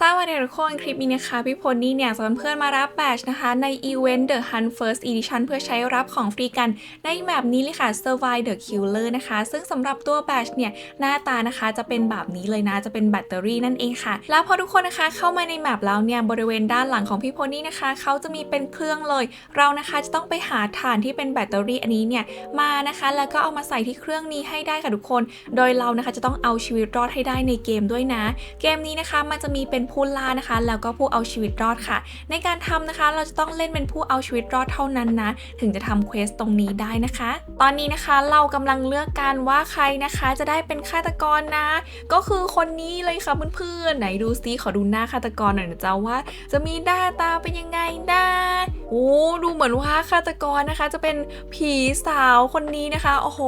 สวัสดีทุกคนคลิปนี้นะคะ พี่พลนี่เนี่ยจะเพื่อนมารับแบชนะคะ ในอีเวนต์ The Hunt First Edition เพื่อใช้รับของฟรีกันในแบบนี้เลยค่ะ Survive the Killer นะคะ ซึ่งสำหรับตัวแบชเนี่ย หน้าตานะคะจะเป็นแบบนี้เลยนะ จะเป็นแบตเตอรี่นั่นเองค่ะ แล้วพอทุกคนนะคะเข้ามาในแมปแล้วเนี่ย บริเวณด้านหลังของพี่พลนี่นะคะ เขาจะมีเป็นเครื่องเลย เรานะคะจะต้องไปหาถ่านที่เป็นแบตเตอรี่อันนี้เนี่ยมานะคะ แล้วก็เอามาใส่ที่เครื่องนี้ให้ได้ค่ะทุกคน โดยเรานะคะจะต้องเอาชีวิตรอดให้ได้ในเกมด้วยนะ เกมนี้นะคะมันจะมีเป็นผู้ล่านะคะ แล้วก็ผู้เอาชีวิตรอดค่ะ ในการทำนะคะ เราจะต้องเล่นเป็นผู้เอาชีวิตรอดเท่านั้นนะ ถึงจะทำเควสตรงนี้ได้นะคะ ตอนนี้นะคะเรากำลังเลือกการว่าใครนะคะ จะได้เป็นฆาตกรนะ ก็คือคนนี้เลยค่ะเพื่อนๆไหนดูซิขอดูหน้าฆาตกรหน่อยนะจ๊ะว่า จะมีหน้าตาเป็นยังไงนะโอ้ ดูเหมือนว่าฆาตกรนะคะ จะเป็นผีสาวคนนี้นะคะ โอ้โห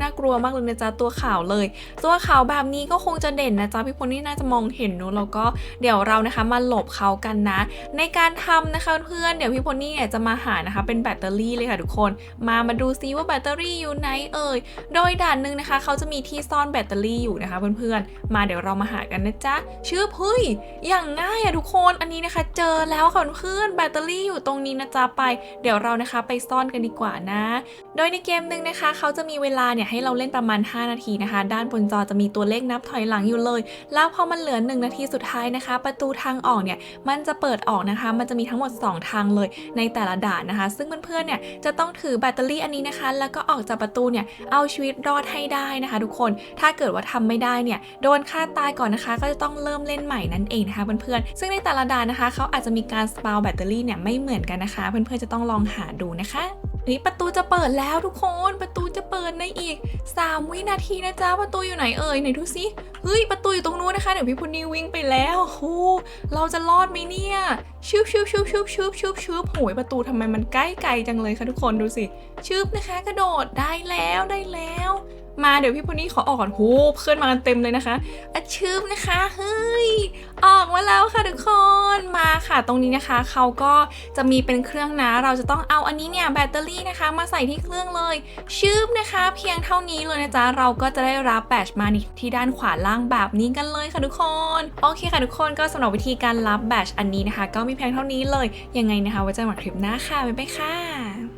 น่ากลัวมากเลยนะจ๊ะตัวขาวเลย ตัวขาวแบบนี้ก็คงจะเด่นนะจ๊ะพี่พลนี่น่าจะมองเห็นเนอะแล้วก็เดี๋ยวเรานะคะมาหลบเขากันนะ ในการทำนะคะเพื่อนเดี๋ยวพี่พลนี่เนี่ยจะมาหานะคะ เป็นแบตเตอรี่เลยค่ะทุกคน มามาดูซิว่าแบตเตอรี่อยู่ไหนเอ่ย โดยด่านหนึ่งนะคะ เขาจะมีที่ซ่อนแบตเตอรี่อยู่นะคะเพื่อนๆ มาเดี๋ยวเรามาหากันนะจ๊ะ ชื่อเฮ้ยอย่างง่ายอะทุกคน อันนี้นะคะ เจอแล้วค่ะเพื่อนแบตเตอรี่อยู่ตรงนี้นะจ๊ะไป เดี๋ยวเรานะคะไปซ่อนกันดีกว่านะ โดยในเกมหนึ่งนะคะ เขาจะมีเวลาเนี่ยให้เราเล่นประมาณ 5 นาทีนะคะ ด้านบนจอจะมีตัวเลขนับถอยหลังอยู่เลย แล้วพอมันเหลือ 1 นาทีสุดท้ายนะคะ ประตูทางออกเนี่ยมันจะเปิดออกนะคะ มันจะมีทั้งหมด 2 ทางเลยในแต่ละด่านนะคะ ซึ่งเพื่อนๆเนี่ยจะต้องถือแบตเตอรี่อันนี้นะคะ แล้วก็ออกจากประตูเนี่ยเอาชีวิตรอดให้ได้นะคะ ทุกคนถ้าเกิดว่าทำไม่ได้เนี่ยโดนฆ่าตายก่อนนะคะ ก็จะต้องเริ่มเล่นใหม่นั่นเองนะคะเพื่อนๆซึ่งในแต่ละด่านนะคะ เขาอาจจะมีการสปาวแบตเตอรี่เนี่ยไม่เหมือนกันนะคะเพื่อนๆจะต้องลองหาดูนะคะนี่ประตูจะเปิดแล้วทุกคนประตูจะเปิดในอีก 3 วินาทีนะจ๊ะประตูอยู่ไหนเอ่ยไหนดูซิเฮ้ยประตูอยู่ตรงนู้นนะคะเดี๋ยวพี่พุนนี่วิ่งไปแล้วโอ้เราจะรอดไหมเนี่ย ชุบชุบชุบชุบชุบชุบชุบโหยประตูทำไมมันใกล้ไกลจังเลยคะทุกคนดูสิชุบนะคะ กระโดดได้แล้วได้แล้ว มาเดี๋ยวพี่พุนี่ขอออกก่อนโหเพื่อนมากันเต็มเลยนะคะอะชืบนะคะเฮ้ยออกมาแล้วค่ะทุกคนมาค่ะ ตรงนี้นะคะเขาก็จะมีเป็นเครื่องนะ เราจะต้องเอาอันนี้เนี่ยแบตเตอรี่นะคะ มาใส่ที่เครื่องเลยชืบนะคะ เพียงเท่านี้เลยนะจ๊ะเราก็จะได้รับแบตมาที่ด้านขวาล่างแบบนี้กันเลยค่ะทุกคนโอเคค่ะทุกคนก็สำหรับวิธีการรับแบตอันนี้นะคะ ก็มีเพียงเท่านี้เลย ยังไงนะคะไว้เจอกันใหม่คลิปหน้าค่ะบ๊ายบายค่ะ